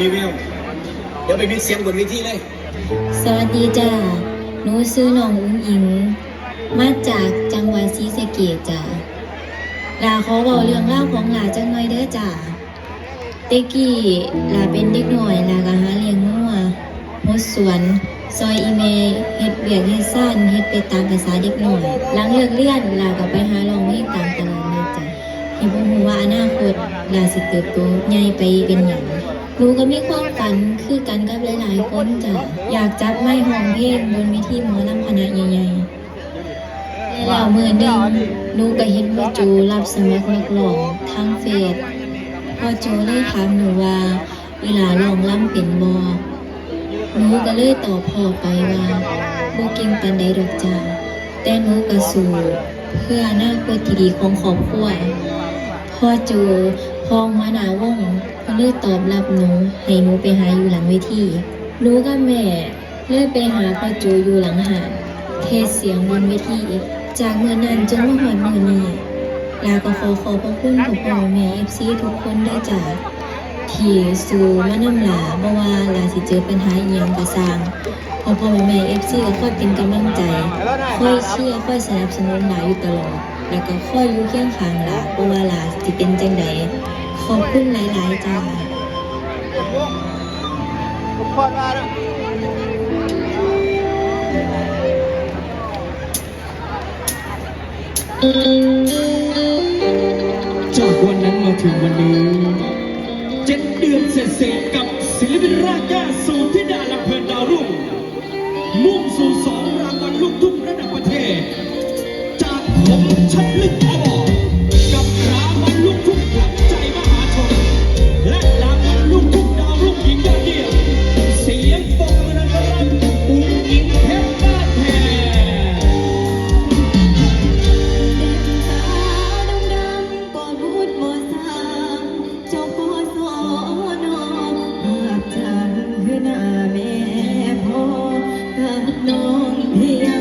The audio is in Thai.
มีววมีแวเดี๋ยวไปมีเสียงบนเวทีเลย สวัสดีจ้าหนูซื้อน้องอุ้งอิง มาจากจังหวัดศรีสะเกษจ้าลาขอบอกเรื่องเล่าของหลาจังหน่อยเด้อจ้าเต็กกี้ลาเป็นเด็กหน่อยลาก็หาเลี้ยงงัวหดสวน ซอยอีเมเฮ็ดเบียกเฮ็ดซ่านเฮ็ดไปตามภาษาเด็กหน่อย หลังเลิกเรียนลาก็ไปหาลองเพลงตามตลาดเลยจ้ะเห็นบ่ฮู้ว่าอนาคตลาสิเติบโตใหญ่ไปเป็นหยัง หนูก็มีความฝันคือกันกับหลายๆคนจ้ะอยากจับไม้ห้องเพลงบนเวทีหมอลำคณะใหญ่ๆแล้วมือหนึ่งหนูก็เห็นว่าจูรับสมัครนักร้องทางเฟซพอจูเลยถามหนูว่าเวลาร้องล่ำเป็นบอหนูก็เลยตอบพ่อไปว่าบ่เก่งปานใดดอกจ้าแต่หนูก็สู้เพื่ออนาคตที่ดีของครอบครัวพ่อจู พองมาหนาวงก็เลยตอบรับหนูให้หนูไปหาอยู่หลังเวทีหนูกับแม่เลยไปหาพ่อจูอยู่หลังหาดเทศเสียงบนเวทีจากเมื่อนั้นจนมาหอดมือนี้ลาก็ขอขอบพระคุณพ่อพ่อแม่เอฟซีทุกคนได้จ้าที่สู่มานำหลาบ่ว่าลาสิเจอปัญหาอีหยังก็สร้างพ่อพ่อแม่เอฟซีก็คอยเป็นกำลังใจคอยเชียร์คอยสนับสนุนหลาอยู่ตลอด แล้วก็คอยอยู่เคียงข้างหลาเพราะว่าหลาสิเป็นจังไดขอบคุณหลาย ๆ จ้าจากวันนั้นมาถึงวันนี้เจ็ดเดือนเสร็จๆกับศิลปินรากหญ้ อ